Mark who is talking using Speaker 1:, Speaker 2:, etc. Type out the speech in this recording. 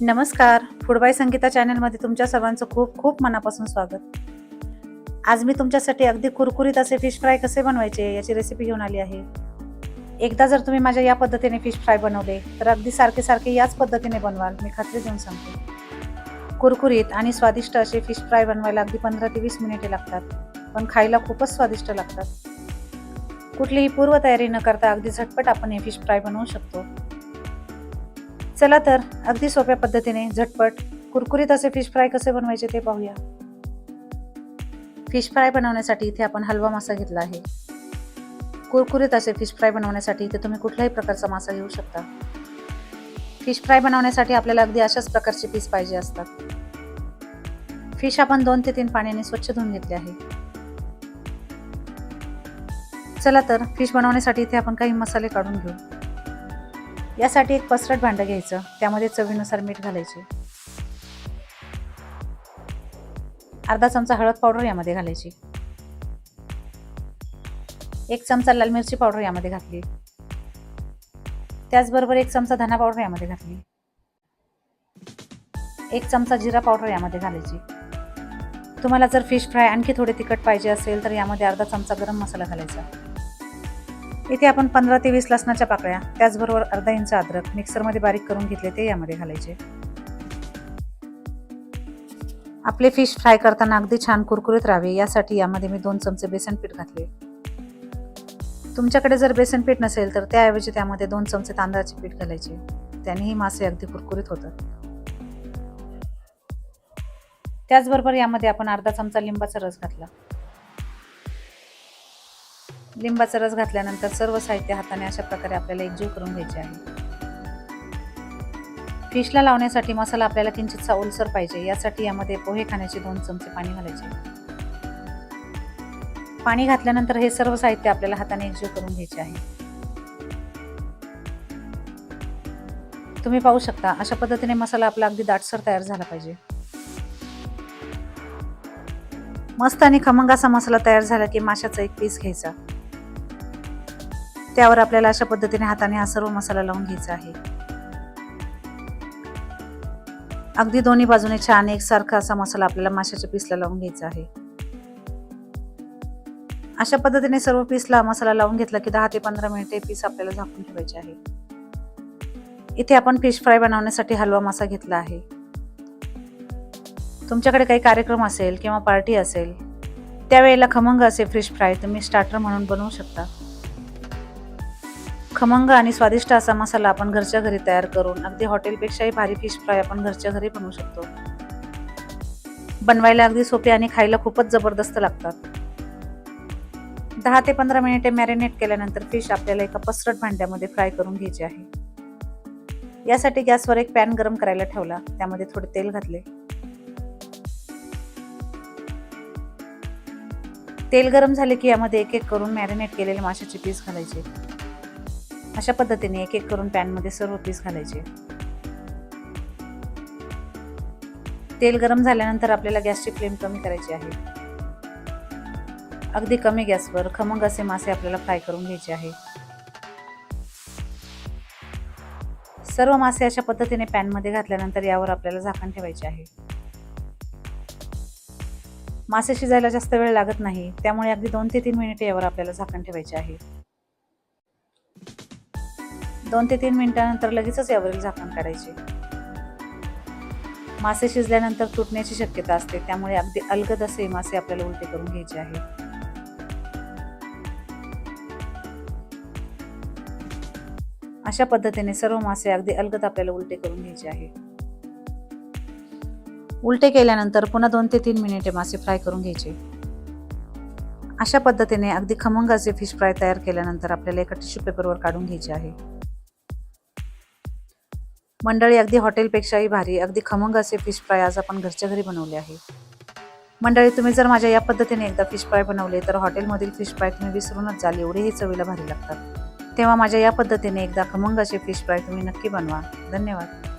Speaker 1: नमस्कार. फुडबाई संगीता चॅनलमध्ये तुमच्या सर्वांचं खूप खूप मनापासून स्वागत. आज मी तुमच्यासाठी अगदी कुरकुरीत असे फिश फ्राय कसे बनवायचे याची रेसिपी घेऊन आली आहे. एकदा जर तुम्ही माझ्या या पद्धतीने फिश फ्राय बनवले तर अगदी सारखे सारखे याच पद्धतीने बनवाल. मी खात्री देऊन सांगते. कुरकुरीत आणि स्वादिष्ट असे फिश फ्राय बनवायला अगदी पंधरा ते वीस मिनिटे लागतात पण खायला खूपच स्वादिष्ट लागतात. कुठलीही पूर्वतयारी न करता अगदी झटपट आपण हे फिश फ्राय बनवू शकतो. चला तर अगदी सोप्या पद्धतीने झटपट कुरकुरीत असे फिश फ्राय कसे बनवायचे ते पाहूया. फिश फ्राय बनवण्यासाठी इथे आपण हलवा मासा घेतला आहे. कुरकुरीत असे फिश फ्राय बनवण्यासाठी इथे तुम्ही कुठल्याही प्रकारचा मासा घेऊ शकता. फिश फ्राय बनवण्यासाठी आपल्याला अगदी अशाच प्रकारचे पीस पाहिजे असतात. फिश आपण दोन ते तीन पाण्याने स्वच्छ धुवून घेतले आहे. चला तर फिश बनवण्यासाठी इथे आपण काही मसाले काढून घेऊ. यासाठी एक पसरट भांडं घ्यायचं. त्यामध्ये चवीनुसार मीठ घालायचे. अर्धा चमचा हळद पावडर यामध्ये घालायची. एक चमचा लाल मिरची पावडर यामध्ये घातली. त्याचबरोबर एक चमचा धना पावडर यामध्ये घातली. एक चमचा जिरा पावडर यामध्ये घालायची. तुम्हाला जर फिश फ्राय आणखी थोडे तिखट पाहिजे असेल तर यामध्ये अर्धा चमचा गरम मसाला घालायचा. इथे आपण पंधरा ते वीस लसणाच्या पाकळ्या त्याचबरोबर अर्धा इंच अद्रक मिक्सरमध्ये बारीक करून घेतले ते यामध्ये घालायचे. आपले फिश फ्राय करताना अगदी छान कुरकुरीत राहावे यासाठी यामध्ये मी दोन चमचे बेसन पीठ घातले. तुमच्याकडे जर बेसन पीठ नसेल तर त्याऐवजी त्यामध्ये दोन चमचे तांदळाचे पीठ घालायचे. त्यानेही मासे अगदी कुरकुरीत होतात. त्याचबरोबर यामध्ये आपण अर्धा चमचा लिंबाचा रस घातला. लिंबाचा रस घातल्यानंतर सर्व साहित्य हाताने अशा प्रकारे आपल्याला एकजीव करून घ्यायचे आहे. फिशला लावण्यासाठी मसाला आपल्याला किंचितसा ओलसर पाहिजे. यासाठी यामध्ये पोहे खाण्याचे दोन चमचे पाणी घालायचे. पाणी घातल्यानंतर हे सर्व साहित्य आपल्याला हाताने एकजीव करून घ्यायचे आहे. तुम्ही पाहू शकता अशा पद्धतीने मसाला आपला अगदी दाटसर तयार झाला पाहिजे. मस्त आणि खमंग असा मसाला तयार झाला की माशाचा एक पीस घ्यायचा. त्यावर आपल्याला अशा पद्धतीने हाताने हा सर्व मसाला लावून घ्यायचा आहे. अगदी दोन्ही बाजूने छान एकसारखा असा मसाला आपल्याला माशाच्या पीसला लावून घ्यायचा आहे. अशा पद्धतीने सर्व पीसला मसाला लावून घेतला की दहा ते पंधरा मिनिटे पीस आपल्याला झाकून ठेवायचे आहे. इथे आपण फिश फ्राय बनवण्यासाठी हलवा मासा घेतला आहे. तुमच्याकडे काही कार्यक्रम असेल किंवा पार्टी असेल त्यावेळेला खमंग असे फिश फ्राय तुम्ही स्टार्टर म्हणून बनवू शकता. खमंग आणि स्वादिष्ट असा मसाला आपण घरच्या घरी तयार करून अगदी हॉटेलपेक्षाही भारी फिश फ्राय आपण घरच्या घरी बनवू शकतो. बनवायला अगदी सोपे आणि खायला खूपच जबरदस्त लागतात. दहा ते पंधरा मिनिटे मॅरिनेट केल्यानंतर फिश आपल्याला एका पसरट भांड्यामध्ये फ्राय करून घ्यायची आहे. यासाठी गॅसवर एक पॅन गरम करायला ठेवला त्यामध्ये थोडे तेल घातले. तेल गरम झाले की यामध्ये एक एक करून मॅरिनेट केलेले माशाचे पीस घालायचे. अशा पद्धतीने एक एक करून पॅनमध्ये सर्व पीस घालायचे. तेल गरम झाल्यानंतर आपल्याला गॅसची फ्लेम कमी करायची आहे. अगदी कमी गॅसवर खमंग असे मासे आपल्याला फ्राय करून घ्यायचे आहे. सर्व मासे अशा पद्धतीने पॅनमध्ये घातल्यानंतर यावर आपल्याला झाकण ठेवायचे आहे. मासे शिजायला जास्त वेळ लागत नाही त्यामुळे अगदी दोन ते तीन मिनिटे यावर आपल्याला झाकण ठेवायचे आहे. दोन ते तीन मिनिटानंतर लगेचच यावरील झाकण काढायचे. मासे शिजल्यानंतर तुटण्याची शक्यता असते त्यामुळे अगदी अलगद असे मासे आपल्याला उलटे करून घ्यायचे आहे अशा पद्धतीने सर्व मासे अगदी अलगद आपल्याला उलटे करून घ्यायचे आहे उलटे केल्यानंतर पुन्हा दोन ते तीन मिनिटे मासे फ्राय करून घ्यायचे. अशा पद्धतीने अगदी खमंगाचे फिश फ्राय तयार केल्यानंतर आपल्याला एका टिश्यू पेपरवर काढून घ्यायचे आहे. मंडळी अगदी हॉटेलपेक्षाही भारी अगदी खमंग असे फिश फ्राय आज आपण घरच्या घरी बनवले आहे. मंडळी तुम्ही जर माझ्या या पद्धतीने एकदा फिश फ्राय बनवले तर हॉटेलमधील फिश फ्राय तुम्ही विसरूनच जाल एवढेही चवीला भारी लागतात. तेव्हा माझ्या या पद्धतीने एकदा खमंग असे फिश फ्राय तुम्ही नक्की बनवा. धन्यवाद.